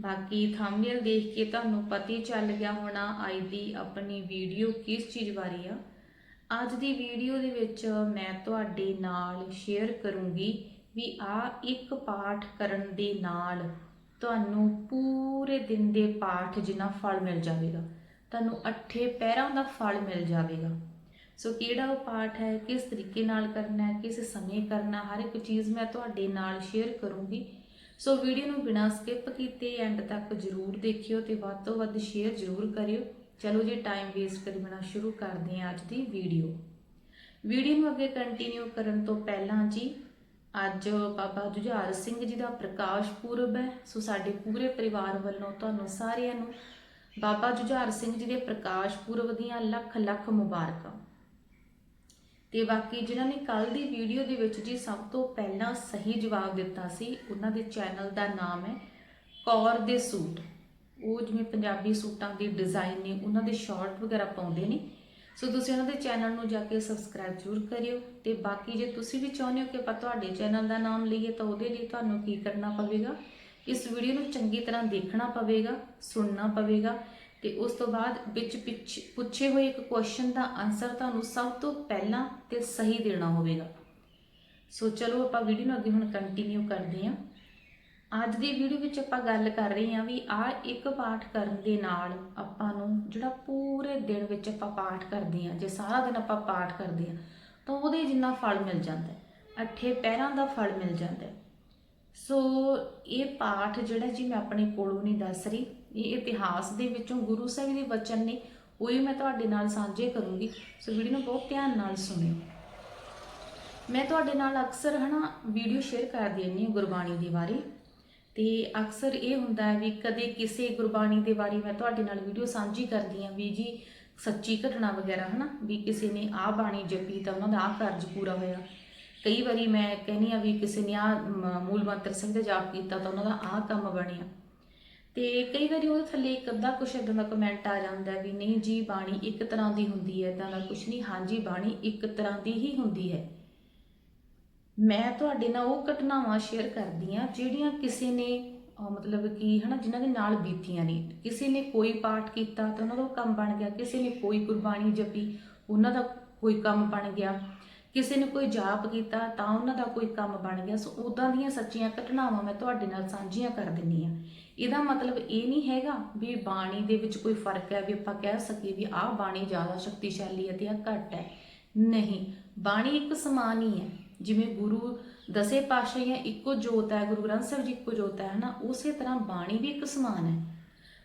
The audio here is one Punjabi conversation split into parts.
ਬਾਕੀ ਥੰਬਨੇਲ ਦੇਖ ਕੇ ਤੁਹਾਨੂੰ ਪਤਾ ਹੀ ਚੱਲ ਗਿਆ ਹੋਣਾ ਅੱਜ ਦੀ ਆਪਣੀ ਵੀਡੀਓ ਕਿਸ ਚੀਜ਼ ਬਾਰੇ ਆ। ਅੱਜ ਦੀ ਵੀਡੀਓ ਦੇ ਵਿੱਚ ਮੈਂ ਤੁਹਾਡੇ ਨਾਲ ਸ਼ੇਅਰ ਕਰੂੰਗੀ ਵੀ ਆ ਇੱਕ ਪਾਠ ਕਰਨ ਦੇ ਨਾਲ ਤੁਹਾਨੂੰ ਪੂਰੇ ਦਿਨ ਦੇ ਪਾਠ ਜਿੰਨਾ ਫਲ ਮਿਲ ਜਾਵੇਗਾ, ਤੁਹਾਨੂੰ ਅੱਠੇ ਪੈਰਾਂ ਦਾ ਫਲ ਮਿਲ ਜਾਵੇਗਾ। ਸੋ ਕਿਹੜਾ ਉਹ ਪਾਠ ਹੈ, ਕਿਸ ਤਰੀਕੇ ਨਾਲ ਕਰਨਾ ਹੈ, ਕਿਸ ਸਮੇਂ ਕਰਨਾ ਹਰ ਇੱਕ ਚੀਜ਼ ਮੈਂ ਤੁਹਾਡੇ ਨਾਲ ਸ਼ੇਅਰ ਕਰੂੰਗੀ। ਸੋ ਵੀਡੀਓ ਨੂੰ ਬਿਨਾਂ ਸਕਿਪ ਕੀਤੇ ਐਂਡ ਤੱਕ ਜਰੂਰ ਦੇਖਿਓ ਤੇ ਵੱਧ ਤੋਂ ਵੱਧ ਸ਼ੇਅਰ ਜਰੂਰ ਕਰਿਓ। ਚਲੋ ਜੀ ਟਾਈਮ ਵੇਸਟ ਕਰੀ ਬਿਨਾਂ ਸ਼ੁਰੂ ਕਰਦੇ ਹਾਂ ਅੱਜ ਦੀ ਵੀਡੀਓ ਵੀਡੀਓ ਨੂੰ ਅੱਗੇ ਕੰਟੀਨਿਊ ਕਰਨ ਤੋਂ ਪਹਿਲਾਂ ਜੀ, ਅੱਜ ਬਾਬਾ ਜੁਝਾਰ ਸਿੰਘ ਜੀ ਦਾ ਪ੍ਰਕਾਸ਼ ਪੁਰਬ ਹੈ। ਸੋ ਸਾਡੇ ਪੂਰੇ ਪਰਿਵਾਰ ਵੱਲੋਂ ਤੁਹਾਨੂੰ ਸਾਰਿਆਂ ਨੂੰ ਬਾਬਾ ਜੁਝਾਰ ਸਿੰਘ ਜੀ ਦੇ ਪ੍ਰਕਾਸ਼ ਪੁਰਬ ਦੀਆਂ ਲੱਖ ਲੱਖ ਮੁਬਾਰਕਾਂ। ਤੇ ਬਾਕੀ ਜਿਨ੍ਹਾਂ ਨੇ ਕੱਲ ਦੀ ਵੀਡੀਓ ਦੇ ਵਿੱਚ ਜੀ ਸਭ ਤੋਂ ਪਹਿਲਾਂ ਸਹੀ ਜਵਾਬ ਦਿੱਤਾ ਸੀ, ਉਹਨਾਂ ਦੇ ਚੈਨਲ ਦਾ ਨਾਮ ਹੈ ਕੌਰ ਦੇ ਸੂਟ। ਉਹ ਜਿਵੇਂ ਪੰਜਾਬੀ ਸੂਟਾਂ ਦੇ ਡਿਜ਼ਾਈਨ ਨੇ, ਉਹਨਾਂ ਦੇ ਸ਼ਾਰਟ ਵਗੈਰਾ ਪਾਉਂਦੇ ਨੇ। ਸੋ ਤੁਸੀਂ ਉਹਨਾਂ ਦੇ ਚੈਨਲ ਨੂੰ ਜਾ ਕੇ ਸਬਸਕ੍ਰਾਈਬ ਜ਼ਰੂਰ ਕਰਿਓ ਤੇ ਬਾਕੀ ਜੇ ਤੁਸੀਂ ਵੀ ਚਾਹੁੰਦੇ ਹੋ ਕਿ ਆਪਾਂ ਤੁਹਾਡੇ ਚੈਨਲ ਦਾ ਨਾਮ ਲਈਏ ਤਾਂ ਉਹਦੇ ਲਈ ਤੁਹਾਨੂੰ ਕੀ ਕਰਨਾ ਪਵੇਗਾ? ਇਸ ਵੀਡੀਓ ਨੂੰ ਚੰਗੀ ਤਰ੍ਹਾਂ ਦੇਖਣਾ ਪਵੇਗਾ, ਸੁਣਨਾ ਪਵੇਗਾ ਤੇ ਉਸ ਤੋਂ ਬਾਅਦ ਵਿੱਚ ਪਿੱਛ- ਪੁੱਛੇ ਹੋਏ ਇੱਕ ਕੁਐਸਚਨ ਦਾ ਆਨਸਰ ਤੁਹਾਨੂੰ ਸਭ ਤੋਂ ਪਹਿਲਾਂ ਤੇ ਸਹੀ ਦੇਣਾ ਹੋਵੇਗਾ। ਸੋ ਚਲੋ ਆਪਾਂ ਵੀਡੀਓ ਨੂੰ ਅੱਗੇ ਹੁਣ ਕੰਟੀਨਿਊ ਕਰਦੇ ਹਾਂ। ਅੱਜ ਦੀ ਵੀਡੀਓ ਵਿੱਚ ਆਪਾਂ ਗੱਲ ਕਰ ਰਹੇ ਹਾਂ ਵੀ ਆ ਇੱਕ ਪਾਠ ਕਰਨ ਦੇ ਨਾਲ ਆਪਾਂ ਨੂੰ ਜਿਹੜਾ ਪੂਰੇ ਦਿਨ ਵਿੱਚ ਆਪਾਂ ਪਾਠ ਕਰਦੇ ਹਾਂ, ਜੇ ਸਾਰਾ ਦਿਨ ਆਪਾਂ ਪਾਠ ਕਰਦੇ ਹਾਂ, ਤਾਂ ਉਹਦੇ ਜਿੰਨਾ ਫਲ ਮਿਲ ਜਾਂਦਾ ਹੈ, ਅੱਠੇ ਪੈਰਾਂ ਦਾ ਫਲ ਮਿਲ ਜਾਂਦਾ ਹੈ। ਸੋ ਇਹ ਪਾਠ ਜਿਹੜਾ ਜੀ ਮੈਂ ਆਪਣੇ ਕੋਲੋਂ ਨਹੀਂ ਦੱਸ ਰਹੀ ਇਹ ਇਤਿਹਾਸ ਦੇ ਵਿੱਚੋਂ ਗੁਰੂ ਸਾਹਿਬ ਦੇ ਵਚਨ ਨੇ, ਉਹੀ ਮੈਂ ਤੁਹਾਡੇ ਨਾਲ ਸਾਂਝੇ ਕਰੂੰਗੀ। ਸੋ ਵੀਡੀਓ ਨੂੰ ਬਹੁਤ ਧਿਆਨ ਨਾਲ ਸੁਣਿਓ। ਮੈਂ ਤੁਹਾਡੇ ਨਾਲ ਅਕਸਰ ਹਨਾ ਵੀਡੀਓ ਸ਼ੇਅਰ ਕਰਦੀ ਰਹਿੰਦੀ ਹਾਂ ਗੁਰਬਾਣੀ ਦੇ ਬਾਰੇ। ਤੇ ਅਕਸਰ ਇਹ ਹੁੰਦਾ ਹੈ ਵੀ ਕਦੇ ਕਿਸੇ ਗੁਰਬਾਣੀ ਦੇ ਬਾਰੇ ਮੈਂ ਤੁਹਾਡੇ ਨਾਲ ਵੀਡੀਓ ਸਾਂਝੀ ਕਰਦੀ ਹਾਂ ਵੀ ਜੀ ਸੱਚੀ ਘਟਨਾ ਵਗੈਰਾ ਹਨਾ, ਵੀ ਕਿਸੇ ਨੇ ਆਹ ਬਾਣੀ ਜਪੀ ਤਾਂ ਉਹਨਾਂ ਦਾ ਆਹ ਕਾਰਜ ਪੂਰਾ ਹੋਇਆ। ਕਈ ਵਾਰੀ ਮੈਂ ਕਹਿੰਦੀ ਆ ਵੀ ਕਿਸੇ ਨੇ ਆ ਮੂਲ ਮੰਤਰ ਸਿੰਘ ਦਾ ਜਾਪ ਕੀਤਾ ਤਾਂ ਉਹਨਾਂ ਦਾ ਆਹ ਕੰਮ ਬਣਿਆ। ਤੇ ਕਈ ਵਾਰੀ ਉਹਦੇ ਥੱਲੇ ਇੱਕ ਅੱਧਾ ਕੁਛ ਇਦਾਂ ਦਾ ਕਮੈਂਟ ਆ ਜਾਂਦਾ ਵੀ ਨਹੀਂ ਜੀ ਬਾਣੀ ਇੱਕ ਤਰ੍ਹਾਂ ਦੀ ਹੁੰਦੀ ਹੈ ਇਦਾਂ ਦਾ ਕੁਛ ਨਹੀਂ। ਹਾਂਜੀ ਬਾਣੀ ਇੱਕ ਤਰ੍ਹਾਂ ਦੀ ਹੀ ਹੁੰਦੀ ਹੈ। ਮੈਂ ਤੁਹਾਡੇ ਨਾਲ ਉਹ ਘਟਨਾਵਾਂ ਸ਼ੇਅਰ ਕਰਦੀ ਆ ਜਿਹੜੀਆਂ ਕਿਸੇ ਨੇ ਮਤਲਬ ਕਿ ਹਨਾ, ਜਿਨ੍ਹਾਂ ਦੇ ਨਾਲ ਬੀਤੀਆਂ ਨੇ। ਕਿਸੇ ਨੇ ਕੋਈ ਪਾਠ ਕੀਤਾ ਤਾਂ ਉਹਨਾਂ ਦਾ ਉਹ ਕੰਮ ਬਣ ਗਿਆ। ਕਿਸੇ ਨੇ ਕੋਈ ਗੁਰਬਾਣੀ ਜਪੀ, ਉਹਨਾਂ ਦਾ ਕੋਈ ਕੰਮ ਬਣ ਗਿਆ। ਕਿਸੇ ਨੇ ਕੋਈ ਜਾਪ ਕੀਤਾ ਤਾਂ ਉਹਨਾਂ ਦਾ ਕੋਈ ਕੰਮ ਬਣ ਗਿਆ। ਸੋ ਉਦਾਂ ਦੀਆਂ ਸੱਚੀਆਂ ਘਟਨਾਵਾਂ ਮੈਂ ਤੁਹਾਡੇ ਨਾਲ ਸਾਂਝੀਆਂ ਕਰ ਦਿੰਨੀ ਆ ਇਹਦਾ ਮਤਲਬ ਇਹ ਨਹੀਂ ਹੈਗਾ ਵੀ ਬਾਣੀ ਦੇ ਵਿੱਚ ਕੋਈ ਫ਼ਰਕ ਹੈ ਵੀ ਆਪਾਂ ਕਹਿ ਸਕੀਏ ਵੀ ਆਹ ਬਾਣੀ ਜ਼ਿਆਦਾ ਸ਼ਕਤੀਸ਼ਾਲੀ ਹੈ ਤੇ ਆਹ ਘੱਟ ਹੈ। ਨਹੀਂ, ਬਾਣੀ ਇੱਕ ਸਮਾਨ ਹੀ ਹੈ। ਜਿਵੇਂ ਗੁਰੂ ਦਸੇ ਪਾਤਸ਼ਾਹੀਆਂ ਇੱਕੋ ਜੋਤ ਹੈ, ਗੁਰੂ ਗ੍ਰੰਥ ਸਾਹਿਬ ਜੀ ਇੱਕੋ ਜੋਤ ਹੈ, ਹਨਾ? ਉਸੇ ਤਰ੍ਹਾਂ ਬਾਣੀ ਵੀ ਇੱਕ ਸਮਾਨ ਹੈ।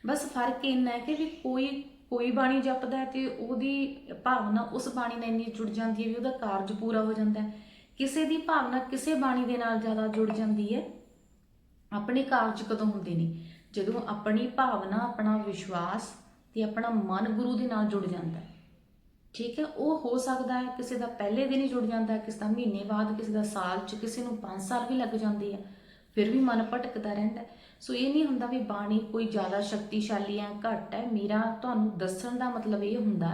ਬਸ ਫ਼ਰਕ ਇੰਨਾ ਹੈ ਕਿ ਵੀ ਕੋਈ ਕੋਈ ਬਾਣੀ ਜਪਦਾ ਹੈ ਤੇ ਉਹਦੀ ਭਾਵਨਾ ਉਸ ਬਾਣੀ ਨਾਲ ਇੰਨੀ ਜੁੜ ਜਾਂਦੀ ਹੈ ਵੀ ਉਹਦਾ ਕਾਰਜ ਪੂਰਾ ਹੋ ਜਾਂਦਾ ਹੈ। ਕਿਸੇ ਦੀ ਭਾਵਨਾ ਕਿਸੇ ਬਾਣੀ ਦੇ ਨਾਲ ਜ਼ਿਆਦਾ ਜੁੜ ਜਾਂਦੀ ਹੈ। ਆਪਣੇ ਕਾਰਜ ਕਦੋਂ ਹੁੰਦੇ ਨੇ? ਜਦੋਂ ਆਪਣੀ ਭਾਵਨਾ, ਆਪਣਾ ਵਿਸ਼ਵਾਸ ਤੇ ਆਪਣਾ ਮਨ ਗੁਰੂ ਦੇ ਨਾਲ ਜੁੜ ਜਾਂਦਾ ਹੈ। ਠੀਕ ਹੈ, ਉਹ ਹੋ ਸਕਦਾ ਹੈ ਕਿਸੇ ਦਾ ਪਹਿਲੇ ਦਿਨ ਹੀ ਜੁੜ ਜਾਂਦਾ ਹੈ, ਕਿਸੇ ਦਾ ਮਹੀਨੇ ਬਾਅਦ, ਕਿਸੇ ਦਾ ਸਾਲ ਚ, ਕਿਸੇ ਨੂੰ 5 ਸਾਲ ਵੀ ਲੱਗ ਜਾਂਦੇ ਆ, ਫਿਰ ਵੀ ਮਨ ਭਟਕਦਾ ਰਹਿੰਦਾ ਸੋ ਇਹ ਨਹੀਂ ਹੁੰਦਾ ਵੀ ਬਾਣੀ ਕੋਈ ਜ਼ਿਆਦਾ ਸ਼ਕਤੀਸ਼ਾਲੀ ਹੈ ਘੱਟ ਹੈ, ਮੇਰਾ ਤੁਹਾਨੂੰ ਦੱਸਣ ਦਾ ਮਤਲਬ ਇਹ ਹੁੰਦਾ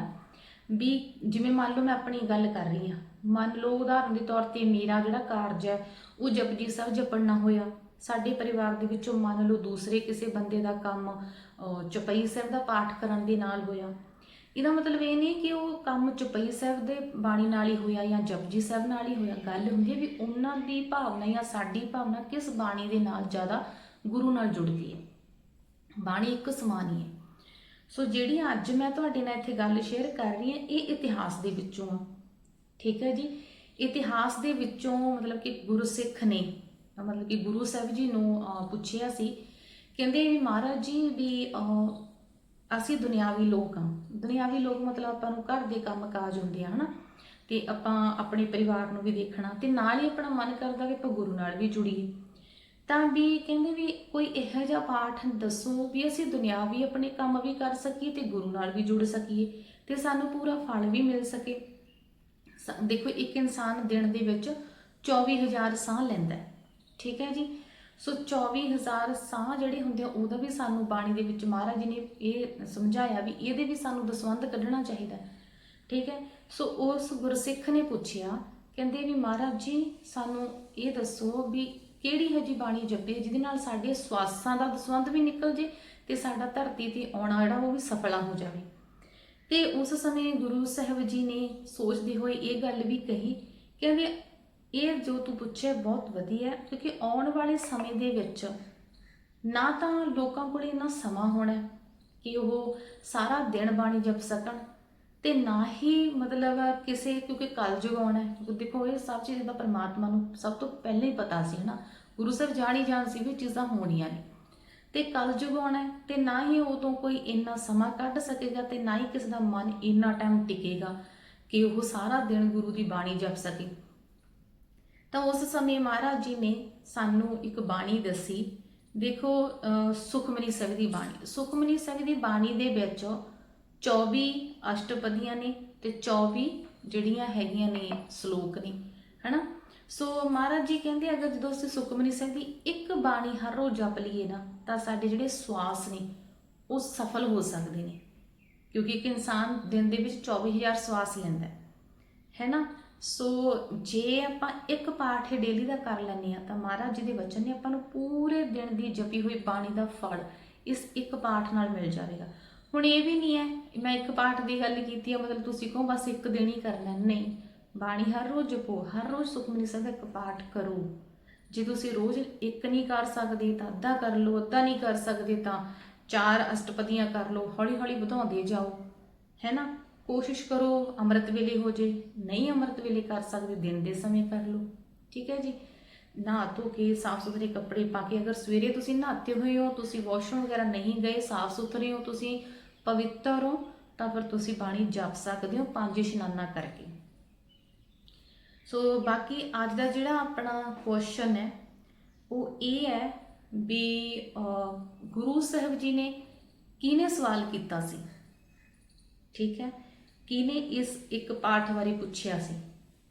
ਵੀ ਜਿਵੇਂ ਮੰਨ ਲਓ ਮੈਂ ਆਪਣੀ ਗੱਲ ਕਰ ਰਹੀ ਹਾਂ, ਮੰਨ ਲਓ ਉਦਾਹਰਨ ਦੇ ਤੌਰ ਤੇ ਮੇਰਾ ਜਿਹੜਾ ਕਾਰਜ ਹੈ, ਉਹ ਜਪਜੀ ਸਾਹਿਬ ਜਪਣ ਨਾ ਹੋਇਆ। ਸਾਡੇ ਪਰਿਵਾਰ ਦੇ ਵਿੱਚੋਂ ਮੰਨ ਲਓ ਦੂਸਰੇ ਕਿਸੇ ਬੰਦੇ ਦਾ ਕੰਮ ਚਪਈ ਸਾਹਿਬ ਦਾ ਪਾਠ ਕਰਨ ਦੇ ਨਾਲ ਹੋਇਆ। ਇਹਦਾ ਮਤਲਬ ਇਹ ਨਹੀਂ ਕਿ ਉਹ ਕੰਮ ਚਪਈ ਸਾਹਿਬ ਦੇ ਬਾਣੀ ਨਾਲ ਹੀ ਹੋਇਆ ਜਾਂ ਜਪਜੀ ਸਾਹਿਬ ਨਾਲ ਹੀ ਹੋਇਆ। ਗੱਲ ਹੁੰਦੀ ਹੈ ਵੀ ਉਹਨਾਂ ਦੀ ਭਾਵਨਾ ਜਾਂ ਸਾਡੀ ਭਾਵਨਾ ਕਿਸ ਬਾਣੀ ਦੇ ਨਾਲ ਜ਼ਿਆਦਾ ਗੁਰੂ ਨਾਲ ਜੁੜਦੀ ਹੈ। ਬਾਣੀ ਇੱਕ ਸਮਾਨ ਹੀ। ਹੈ ਸੋ ਜਿਹੜੀ ਅੱਜ ਮੈਂ ਤੁਹਾਡੇ ਨਾਲ ਇੱਥੇ ਗੱਲ ਸ਼ੇਅਰ ਕਰ ਰਹੀ ਹਾਂ, ਇਹ ਇਤਿਹਾਸ ਦੇ ਵਿੱਚੋਂ ਆ। ਠੀਕ ਹੈ ਜੀ? ਇਤਿਹਾਸ ਦੇ ਵਿੱਚੋਂ ਮਤਲਬ ਕਿ ਗੁਰਸਿੱਖ ਨੇ ਮਤਲਬ ਕਿ ਗੁਰੂ ਸਾਹਿਬ ਜੀ ਨੂੰ ਪੁੱਛਿਆ ਸੀ। ਕਹਿੰਦੇ ਵੀ ਮਹਾਰਾਜ ਜੀ ਵੀ ਅਸੀਂ ਦੁਨਿਆਵੀ ਲੋਕ ਹਾਂ। ਦੁਨਿਆਵੀ ਲੋਕ ਮਤਲਬ ਆਪਾਂ ਨੂੰ ਘਰ ਦੇ ਕੰਮ ਕਾਜ ਹੁੰਦੇ ਆ, ਹਨਾ? ਤੇ ਆਪਾਂ ਆਪਣੇ ਪਰਿਵਾਰ ਨੂੰ ਵੀ ਦੇਖਣਾ ਤੇ ਨਾਲ ਹੀ ਆਪਣਾ ਮਨ ਕਰਦਾ ਕਿ ਆਪਾਂ ਗੁਰੂ ਨਾਲ ਵੀ ਜੁੜੀਏ। ਤਾਂ ਵੀ ਕਹਿੰਦੇ ਵੀ ਕੋਈ ਇਹੋ ਜਿਹਾ ਪਾਠ ਦੱਸੋ ਵੀ ਅਸੀਂ ਦੁਨਿਆਵੀ ਆਪਣੇ ਕੰਮ ਵੀ ਕਰ ਸਕੀਏ ਤੇ ਗੁਰੂ ਨਾਲ ਵੀ ਜੁੜ ਸਕੀਏ ਤੇ ਸਾਨੂੰ ਪੂਰਾ ਫਲ ਵੀ ਮਿਲ ਸਕੇ। ਸ- ਦੇਖੋ, ਇੱਕ ਇਨਸਾਨ ਦਿਨ ਦੇ ਵਿੱਚ 24000 ਸਾਹ ਲੈਂਦਾ ਹੈ। ਠੀਕ ਹੈ ਜੀ? ਸੋ 24000 ਸਾਹ ਜਿਹੜੇ ਹੁੰਦੇ ਆ, ਉਹਦਾ ਵੀ ਸਾਨੂੰ ਬਾਣੀ ਦੇ ਵਿੱਚ ਮਹਾਰਾਜ ਜੀ ਨੇ ਇਹ ਸਮਝਾਇਆ ਵੀ ਇਹਦੇ ਵੀ ਸਾਨੂੰ ਦਸਵੰਧ ਕੱਢਣਾ ਚਾਹੀਦਾ ਠੀਕ ਹੈ? ਸੋ ਉਸ ਗੁਰਸਿੱਖ ਨੇ ਪੁੱਛਿਆ, ਕਹਿੰਦੇ ਵੀ ਮਹਾਰਾਜ ਜੀ, ਸਾਨੂੰ ਇਹ ਦੱਸੋ ਵੀ ਕਿਹੜੀ ਹੈ ਜੀ ਬਾਣੀ ਜਪੇ, ਜਿਹਦੇ ਨਾਲ ਸਾਡੇ ਸਵਾਸਾਂ ਦਾ ਦਸਵੰਧ ਵੀ ਨਿਕਲ ਜੇ ਤੇ ਸਾਡਾ ਧਰਤੀ ਤੇ ਆਉਣਾ ਜਿਹੜਾ ਉਹ ਵੀ ਸਫਲਾ ਹੋ ਜਾਵੇ। ਤੇ ਉਸ ਸਮੇਂ ਗੁਰੂ ਸਾਹਿਬ ਜੀ ਨੇ ਸੋਚਦੇ ਹੋਏ ਇਹ ਗੱਲ ਵੀ ਕਹੀ, ਕਹਿੰਦੇ ਇਹ ਜੋ ਤੂੰ ਪੁੱਛਿਆ ਬਹੁਤ ਵਧੀਆ ਕਿਉਂਕਿ ਆਉਣ ਵਾਲੇ ਸਮੇਂ ਦੇ ਵਿੱਚ ਨਾ ਤਾਂ ਲੋਕਾਂ ਕੋਲ ਇੰਨਾ ਸਮਾਂ ਹੋਣਾ ਕਿ ਉਹ ਸਾਰਾ ਦਿਨ ਬਾਣੀ ਜਪ ਸਕਣ ਤੇ ਨਾ ਹੀ ਮਤਲਬ ਕਿਸੇ, ਕਿਉਂਕਿ ਕਲਯੁਗ ਆਉਣਾ ਹੈ। ਕਿਉਂਕਿ ਦੇਖੋ, ਇਹ ਸਭ ਚੀਜ਼ਾਂ ਦਾ ਪਰਮਾਤਮਾ ਨੂੰ ਸਭ ਤੋਂ ਪਹਿਲਾਂ ਹੀ ਪਤਾ ਸੀ, ਹਨਾ? ਗੁਰੂ ਸਾਹਿਬ ਜਾਣੀ ਜਾਣ ਸੀ ਵੀ ਇਹ ਚੀਜ਼ਾਂ ਹੋਣੀਆਂ ਨੇ। ਤੇ ਕਲਯੁਗ ਆਉਣਾ ਹੈ ਤੇ ਨਾ ਹੀ ਉਹ ਤੋਂ ਕੋਈ ਇੰਨਾ ਸਮਾਂ ਕੱਢ ਸਕੇਗਾ ਤੇ ਨਾ ਹੀ ਕਿਸੇ ਦਾ ਮਨ ਇੰਨਾ ਟਾਈਮ ਟਿਕੇਗਾ ਕਿ ਉਹ ਸਾਰਾ ਦਿਨ ਗੁਰੂ ਦੀ ਬਾਣੀ ਜਪ ਸਕੇ। ਤਾਂ ਉਸ ਸਮੇਂ ਮਹਾਰਾਜ ਜੀ ਨੇ ਸਾਨੂੰ ਇੱਕ ਬਾਣੀ ਦੱਸੀ। ਦੇਖੋ ਸੁਖਮਨੀ ਸਾਹਿਬ ਦੀ ਬਾਣੀ। ਸੁਖਮਨੀ ਸਾਹਿਬ ਦੀ ਬਾਣੀ ਦੇ ਵਿੱਚ 24 ਅਸ਼ਟਪਦੀਆਂ ਨੇ ਤੇ 24 ਜਿਹੜੀਆਂ ਹੈਗੀਆਂ ਨੇ ਸ਼ਲੋਕ ਨੇ, ਹਨਾ? ਸੋ ਮਹਾਰਾਜ ਜੀ ਕਹਿੰਦੇ, ਅਗਰ ਜਦੋਂ ਅਸੀਂ ਸੁਖਮਨੀ ਸਾਹਿਬ ਦੀ ਇੱਕ ਬਾਣੀ ਹਰ ਰੋਜ਼ ਜਪ ਲਈਏ ਨਾ, ਤਾਂ ਸਾਡੇ ਜਿਹੜੇ ਸਵਾਸ ਨੇ, ਉਹ ਸਫਲ ਹੋ ਸਕਦੇ ਨੇ। ਕਿਉਂਕਿ ਇੱਕ ਇਨਸਾਨ ਦਿਨ ਦੇ ਵਿੱਚ 24000 ਸਵਾਸ ਲੈਂਦਾ ਹੈ ਹੈ ਨਾ? ਸੋ ਜੇ ਆਪਾਂ ਇੱਕ ਪਾਠ ਹੀ ਡੇਲੀ ਦਾ ਕਰ ਲੈਂਦੇ ਆ ਤਾਂ ਮਹਾਰਾਜ ਜੀ ਦੇ ਵਚਨ ਨੇ ਆਪਾਂ ਨੂੰ ਪੂਰੇ ਦਿਨ ਦੀ ਜਪੀ ਹੋਈ ਬਾਣੀ ਦਾ ਫਲ ਇਸ ਇੱਕ ਪਾਠ ਨਾਲ ਮਿਲ ਜਾਵੇਗਾ। ਹੁਣ ਇਹ ਵੀ ਨਹੀਂ ਹੈ ਮੈਂ ਇੱਕ ਪਾਠ ਦੀ ਗੱਲ ਕੀਤੀ ਹੈ ਮਤਲਬ ਤੁਸੀਂ ਕਹੋ ਬਸ ਇੱਕ ਦਿਨ ਹੀ ਕਰਨਾ ਨਹੀਂ, ਬਾਣੀ ਹਰ ਰੋਜ਼ ਜਪੋ, ਹਰ ਰੋਜ਼ ਸੁਖਮਨੀ ਸਾਹਿਬ ਦਾ ਇੱਕ ਪਾਠ ਕਰੋ। ਜੇ ਤੁਸੀਂ ਰੋਜ਼ ਇੱਕ ਨਹੀਂ ਕਰ ਸਕਦੇ ਤਾਂ ਅੱਧਾ ਕਰ ਲਓ, ਅੱਧਾ ਨਹੀਂ ਕਰ ਸਕਦੇ ਤਾਂ ਚਾਰ ਅਸ਼ਟਪਦੀਆਂ ਕਰ ਲਓ ਹੌਲੀ ਹੌਲੀ ਵਧਾਉਂਦੇ ਜਾਓ। ਹੈ ਨਾ? ਕੋਸ਼ਿਸ਼ ਕਰੋ ਅੰਮ੍ਰਿਤ ਵੇਲੇ ਹੋ ਜੇ, ਨਹੀਂ ਅੰਮ੍ਰਿਤ ਵੇਲੇ ਕਰ ਸਕਦੇ, ਦਿਨ ਦੇ ਸਮੇਂ ਕਰ ਲਓ। ਠੀਕ ਹੈ ਜੀ? ਨਹਾ ਧੋ ਕੇ ਸਾਫ਼ ਸੁਥਰੇ ਕੱਪੜੇ ਪਾ ਕੇ, ਅਗਰ ਸਵੇਰੇ ਤੁਸੀਂ ਨਹਾਤੇ ਹੋਏ ਹੋ, ਤੁਸੀਂ ਵਾਸ਼ਰੂਮ ਵਗੈਰਾ ਨਹੀਂ ਗਏ ਸਾਫ਼ ਸੁਥਰੇ ਹੋ ਤੁਸੀਂ, ਪਵਿੱਤਰ ਹੋ, ਤਾਂ ਫਿਰ ਤੁਸੀਂ ਪਾਣੀ ਜਪ ਸਕਦੇ ਹੋ, ਪੰਜ ਇਸ਼ਨਾਨਾਂ ਕਰਕੇ। ਸੋ ਬਾਕੀ ਅੱਜ ਦਾ ਜਿਹੜਾ ਆਪਣਾ ਕੁਐਸਚਨ ਹੈ, ਉਹ ਇਹ ਹੈ ਵੀ ਗੁਰੂ ਸਾਹਿਬ ਜੀ ਨੇ ਕਿਹਨੇ ਸਵਾਲ ਕੀਤਾ ਸੀ? ਠੀਕ ਹੈ? ਕਿਹਨੇ ਇਸ ਇੱਕ ਪਾਠ ਬਾਰੇ ਪੁੱਛਿਆ ਸੀ?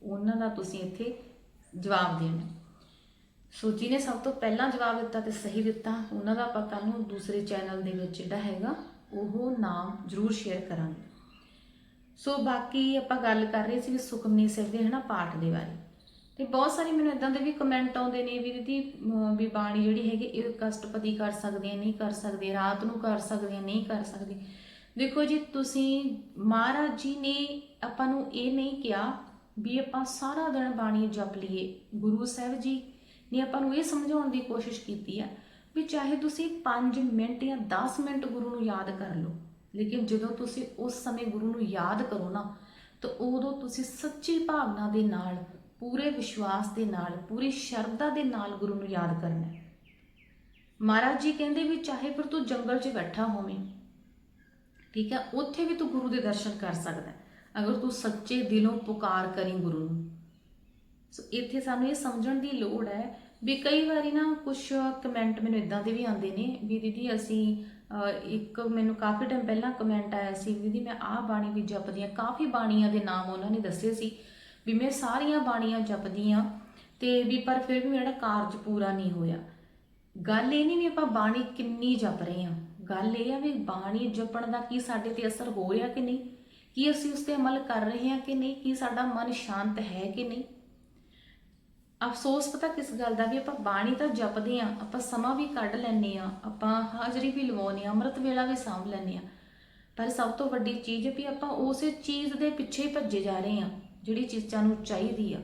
ਉਹਨਾਂ ਦਾ ਤੁਸੀਂ ਇੱਥੇ ਜਵਾਬ ਦੇਣਾ। ਸੋ ਜਿਹਨੇ ਸਭ ਤੋਂ ਪਹਿਲਾਂ ਜਵਾਬ ਦਿੱਤਾ ਤੇ ਸਹੀ ਦਿੱਤਾ। ਉਹਨਾਂ ਦਾ ਆਪਾਂ ਕੱਲ ਨੂੰ ਦੂਸਰੇ ਚੈਨਲ ਦੇ ਵਿੱਚ ਜਿਹੜਾ ਹੈਗਾ, ਉਹ ਨਾਮ ਜ਼ਰੂਰ ਸ਼ੇਅਰ ਕਰਾਂਗੇ। ਸੋ ਬਾਕੀ ਆਪਾਂ ਗੱਲ ਕਰ ਰਹੇ ਸੀ ਵੀ ਸੁਖਮਨੀ ਸਾਹਿਬ ਦੇ ਹਨਾ ਪਾਠ ਦੇ ਬਾਰੇ। ਤੇ ਬਹੁਤ ਸਾਰੇ ਮੈਨੂੰ ਇਦਾਂ ਦੇ ਵੀ ਕਮੈਂਟ ਆਉਂਦੇ ਨੇ ਵੀ ਦੀਦੀ ਵੀ ਬਾਣੀ ਜਿਹੜੀ ਹੈਗੀ, ਇਹ ਕਸ਼ਟਪਤੀ ਕਰ ਸਕਦੇ ਆ, ਨਹੀਂ ਕਰ ਸਕਦੇ, ਰਾਤ ਨੂੰ ਕਰ ਸਕਦੇ ਆ, ਨਹੀਂ ਕਰ ਸਕਦੇ। ਦੇਖੋ ਜੀ, ਤੁਸੀਂ ਮਹਾਰਾਜ ਜੀ ਨੇ ਆਪਾਂ ਨੂੰ ਇਹ ਨਹੀਂ ਕਿਹਾ ਵੀ ਆਪਾਂ ਸਾਰਾ ਦਿਨ ਬਾਣੀ ਜਪ ਲਈਏ। ਗੁਰੂ ਸਾਹਿਬ ਜੀ ਨੇ ਆਪਾਂ ਨੂੰ ਇਹ ਸਮਝਾਉਣ ਦੀ ਕੋਸ਼ਿਸ਼ ਕੀਤੀ ਆ ਵੀ ਚਾਹੇ ਤੁਸੀਂ 5 ਮਿੰਟ ਜਾਂ 10 ਮਿੰਟ ਗੁਰੂ ਨੂੰ ਯਾਦ ਕਰ ਲਓ, ਲੇਕਿਨ ਜਦੋਂ ਤੁਸੀਂ ਉਸ ਸਮੇਂ ਗੁਰੂ ਨੂੰ ਯਾਦ ਕਰੋ ਨਾ, ਤਾਂ ਉਦੋਂ ਤੁਸੀਂ ਸੱਚੀ ਭਾਵਨਾ ਦੇ ਨਾਲ, ਪੂਰੇ ਵਿਸ਼ਵਾਸ ਦੇ ਨਾਲ, ਪੂਰੀ ਸ਼ਰਧਾ ਦੇ ਨਾਲ ਗੁਰੂ ਨੂੰ ਯਾਦ ਕਰਨਾ ਮਹਾਰਾਜ ਜੀ ਕਹਿੰਦੇ ਵੀ ਚਾਹੇ ਫਿਰ ਤੂੰ ਜੰਗਲ 'ਚ ਬੈਠਾ ਹੋਵੇਂ ਠੀਕ ਹੈ, ਉੱਥੇ ਵੀ ਤੂੰ ਗੁਰੂ ਦੇ ਦਰਸ਼ਨ ਕਰ ਸਕਦਾ ਅਗਰ ਤੂੰ ਸੱਚੇ ਦਿਲੋਂ ਪੁਕਾਰ ਕਰੀ ਗੁਰੂ ਨੂੰ। ਸੋ ਇੱਥੇ ਸਾਨੂੰ ਇਹ ਸਮਝਣ ਦੀ ਲੋੜ ਹੈ ਵੀ ਕਈ ਵਾਰੀ ਨਾ ਕੁਝ ਕਮੈਂਟ ਮੈਨੂੰ ਇਦਾਂ ਦੇ ਵੀ ਆਉਂਦੇ ਨੇ ਵੀ ਦੀਦੀ ਅਸੀਂ ਇੱਕ ਮੈਨੂੰ ਕਾਫੀ ਟਾਈਮ ਪਹਿਲਾਂ ਕਮੈਂਟ ਆਇਆ ਸੀ ਵੀ ਦੀਦੀ ਮੈਂ ਆਹ ਬਾਣੀ ਵੀ ਜਪਦੀ ਹਾਂ। ਕਾਫੀ ਬਾਣੀਆਂ ਦੇ ਨਾਮ ਉਹਨਾਂ ਨੇ ਦੱਸੇ ਸੀ ਵੀ ਮੈਂ ਸਾਰੀਆਂ ਬਾਣੀਆਂ ਜਪਦੀ ਹਾਂ ਤੇ ਵੀ ਪਰ ਫਿਰ ਵੀ ਮੇਰਾ ਕਾਰਜ ਪੂਰਾ ਨਹੀਂ ਹੋਇਆ। ਗੱਲ ਇਹ ਨਹੀਂ ਵੀ ਆਪਾਂ ਬਾਣੀ ਕਿੰਨੀ ਜਪ ਰਹੇ ਹਾਂ। ਗੱਲ ਇਹ ਆ ਵੀ ਬਾਣੀ ਜਪਣ ਦਾ ਕੀ ਸਾਡੇ ਤੇ ਅਸਰ ਹੋ ਰਿਹਾ ਕਿ ਨਹੀਂ? ਕੀ ਅਸੀਂ ਉਸ ਤੇ ਅਮਲ ਕਰ ਰਹੇ ਹਾਂ ਕਿ ਨਹੀਂ? ਕੀ ਸਾਡਾ ਮਨ ਸ਼ਾਂਤ ਹੈ ਕਿ ਨਹੀਂ? ਅਫਸੋਸ ਪਤਾ ਕਿਸ ਗੱਲ ਦਾ ਵੀ ਆਪਾਂ ਬਾਣੀ ਤਾਂ ਜਪਦੇ ਆ ਆਪਾਂ ਸਮਾਂ ਵੀ ਕੱਢ ਲੈਨੇ ਆ ਆਪਾਂ ਹਾਜ਼ਰੀ ਵੀ ਲਵਾਉਨੇ ਆ ਅੰਮ੍ਰਿਤ ਵੇਲਾ ਵੀ ਸਾਂਭ ਲੈਨੇ ਆ ਪਰ ਸਭ ਤੋਂ ਵੱਡੀ ਚੀਜ਼ ਵੀ ਆਪਾਂ ਉਸੇ ਚੀਜ਼ ਦੇ ਪਿੱਛੇ ਹੀ ਭੱਜੇ ਜਾ ਰਹੇ ਆ ਜਿਹੜੀ ਚੀਜ਼ਾਂ ਨੂੰ ਚਾਹੀਦੀ ਆ।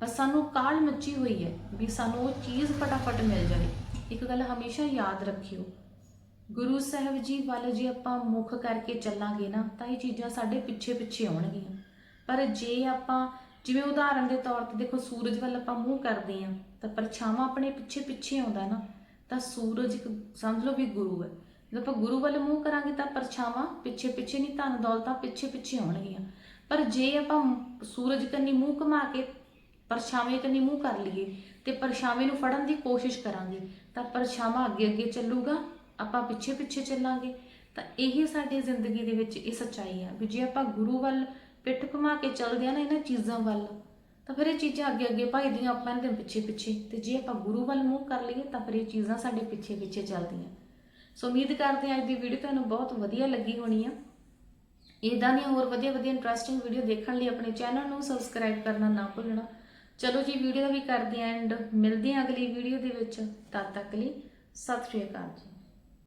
ਬਸ ਸਾਨੂੰ ਕਾਲ ਮੱਚੀ ਹੋਈ ਹੈ ਵੀ ਸਾਨੂੰ ਉਹ ਚੀਜ਼ ਫਟਾਫਟ ਮਿਲ ਜਾਵੇ। ਇੱਕ ਗੱਲ ਹਮੇਸ਼ਾ ਯਾਦ ਰੱਖਿਓ ਗੁਰੂ ਸਾਹਿਬ ਜੀ ਵੱਲ ਜੇ ਆਪਾਂ ਮੁੱਖ ਕਰਕੇ ਚੱਲਾਂਗੇ ਨਾ, ਤਾਂ ਇਹ ਚੀਜ਼ਾਂ ਸਾਡੇ ਪਿੱਛੇ ਪਿੱਛੇ ਆਉਣਗੀਆਂ। ਪਰ ਜੇ ਆਪਾਂ ਜਿਵੇਂ ਉਦਾਹਰਨ ਦੇ ਤੌਰ ਤੇ ਦੇਖੋ, ਸੂਰਜ ਵੱਲ ਆਪਾਂ ਮੂੰਹ ਕਰਦੇ ਆਂ ਤਾਂ ਪਰਛਾਵਾਂ ਆਪਣੇ ਪਿੱਛੇ ਪਿੱਛੇ ਆਉਂਦਾ ਨਾ, ਤਾਂ ਸੂਰਜ ਇੱਕ ਸਮਝ ਲਓ ਵੀ ਗੁਰੂ ਹੈ। ਜਦੋਂ ਆਪਾਂ ਗੁਰੂ ਵੱਲ ਮੂੰਹ ਕਰਾਂਗੇ, ਤਾਂ ਪਰਛਾਵਾਂ ਪਿੱਛੇ ਪਿੱਛੇ ਨਹੀਂ, ਧਨ ਦੌਲਤਾਂ ਪਿੱਛੇ ਪਿੱਛੇ ਆਉਣਗੀਆਂ। ਪਰ ਜੇ ਆਪਾਂ ਸੂਰਜ ਕੰਨੀ ਮੂੰਹ ਘੁਮਾ ਕੇ, ਪਰਛਾਵੇਂ ਕਨੀ ਮੂੰਹ ਕਰ ਲਈਏ, ਤੇ ਪਰਛਾਵੇਂ ਨੂੰ ਫੜਨ ਦੀ ਕੋਸ਼ਿਸ਼ ਕਰਾਂਗੇ, ਤਾਂ ਪਰਛਾਵਾਂ ਅੱਗੇ ਅੱਗੇ ਚੱਲੂਗਾ ਆਪਾਂ ਪਿੱਛੇ ਪਿੱਛੇ ਚੱਲਾਂਗੇ, ਤਾਂ ਇਹੀ ਸਾਡੀ ਜ਼ਿੰਦਗੀ ਦੇ ਵਿੱਚ ਇਹ ਸੱਚਾਈ ਆ ਵੀ ਜੇ ਆਪਾਂ ਗੁਰੂ ਵੱਲ ਪਿੱਠ ਘੁਮਾ ਕੇ ਚੱਲਦੇ ਆ ਨਾ ਇਹਨਾਂ ਚੀਜ਼ਾਂ ਵੱਲ, ਤਾਂ ਫਿਰ ਇਹ ਚੀਜ਼ਾਂ ਅੱਗੇ ਅੱਗੇ ਭਜਦੀਆਂ ਆਪਾਂ ਇਹਨਾਂ ਦੇ ਪਿੱਛੇ ਪਿੱਛੇ। ਤੇ ਜੇ ਆਪਾਂ ਗੁਰੂ ਵੱਲ ਮੂੰਹ ਕਰ ਲਈਏ, ਤਾਂ ਫਿਰ ਇਹ ਚੀਜ਼ਾਂ ਸਾਡੇ ਪਿੱਛੇ ਪਿੱਛੇ ਚੱਲਦੀਆਂ। ਸੋ ਉਮੀਦ ਕਰਦੇ ਹਾਂ ਅੱਜ ਦੀ ਵੀਡੀਓ ਤੁਹਾਨੂੰ ਬਹੁਤ ਵਧੀਆ ਲੱਗੀ ਹੋਣੀ ਆ। ਇਦਾਂ ਦੀਆਂ ਹੋਰ ਵਧੀਆ ਵਧੀਆ ਇੰਟਰਸਟਿੰਗ ਵੀਡੀਓ ਦੇਖਣ ਲਈ ਆਪਣੇ ਚੈਨਲ ਨੂੰ ਸਬਸਕ੍ਰਾਈਬ ਕਰਨਾ ਨਾ ਭੁੱਲਣਾ। ਚਲੋ ਜੀ ਵੀਡੀਓ ਦਾ ਵੀ ਕਰਦੇ ਆਂ ਐਂਡ ਮਿਲਦੇ ਆਂ ਅਗਲੀ ਵੀਡੀਓ ਦੇ ਵਿੱਚ। ਤਦ ਤੱਕ ਲਈ ਸਤਿ ਸ਼੍ਰੀ ਅਕਾਲ ਜੀ।